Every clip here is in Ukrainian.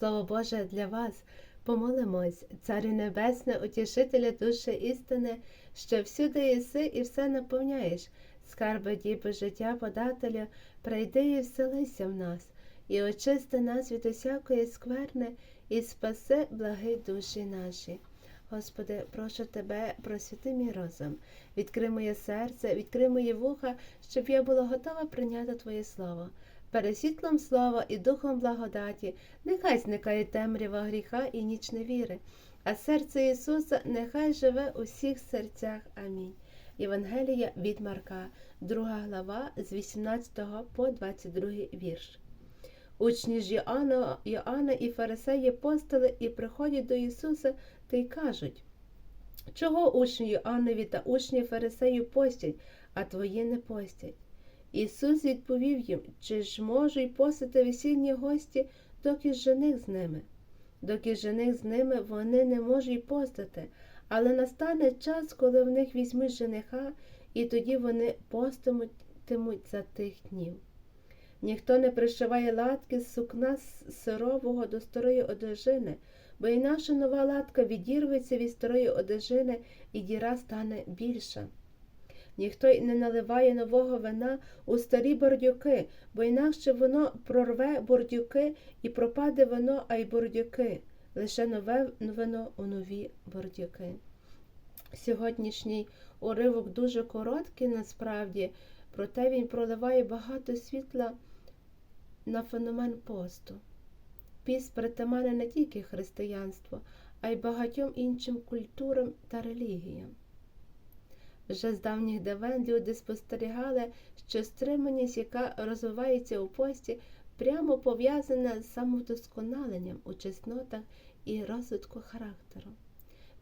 Слово Боже для вас. Помолимось, Царю Небесне, утішителя душі істини, що всюди єси і все наповняєш, скарби діби життя подателя, прийди і вселися в нас, і очисти нас від усякої скверни, і спаси благи душі наші. Господи, прошу Тебе, просвіти мій розум, відкрий моє серце, відкрий мої вуха, щоб я була готова прийняти Твоє Слово. Перед світлом слова і духом благодаті, нехай зникає темрява гріха і ніч невіри, а серце Ісуса нехай живе у всіх серцях. Амінь. Євангелія від Марка, 2 глава з 18 по 22 вірш. Учні ж Йоанна, Йоанна і фарисеї постили і приходять до Ісуса та й кажуть, чого учні Йоаннові та учні фарисеїв постять, а твої не постять? Ісус відповів їм, чи ж можуть постити весільні гості, доки жених з ними? Доки жених з ними вони не можуть й постати, але настане час, коли в них візьмуть жениха, і тоді вони постимуть за тих днів. Ніхто не пришиває латки з сукна сирового до старої одежини, бо інакше нова латка відірветься від старої одежини, і діра стане більша. Ніхто й не наливає нового вина у старі бордюки, бо інакше воно прорве бордюки і пропаде вино, а й бордюки, лише нове вино у нові бордюки. Сьогоднішній уривок дуже короткий насправді, проте він проливає багато світла на феномен посту. Піст притаманне не тільки християнству, а й багатьом іншим культурам та релігіям. Вже з давніх давен люди спостерігали, що стриманість, яка розвивається у пості, прямо пов'язана з самовдосконаленням у чеснотах і розвитку характеру.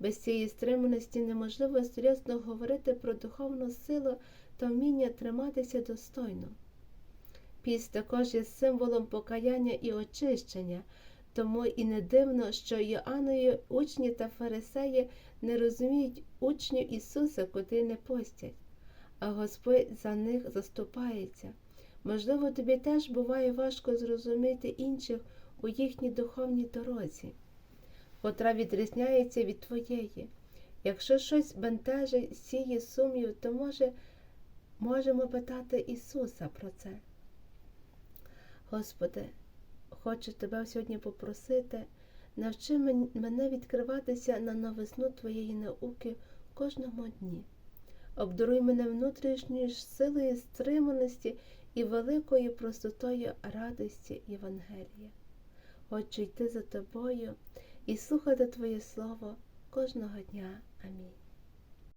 Без цієї стриманості неможливо серйозно говорити про духовну силу та вміння триматися достойно. Піст також є символом покаяння і очищення, тому і не дивно, що Йоаннові учні та фарисеї не розуміють учнів Ісуса, котрі не постять, а Господь за них заступається. Можливо, тобі теж буває важко зрозуміти інших у їхній духовній дорозі, котра відрізняється від твоєї. Якщо щось бентежить, сіє сумнів, то може, можемо питати Ісуса про це. Господи, хочу Тебе сьогодні попросити, навчи мене відкриватися на новизну Твоєї науки в кожному дні. Обдаруй мене внутрішньою силою стриманості і великою простотою радості Євангелія. Хочу йти за тобою і слухати Твоє Слово кожного дня. Амінь.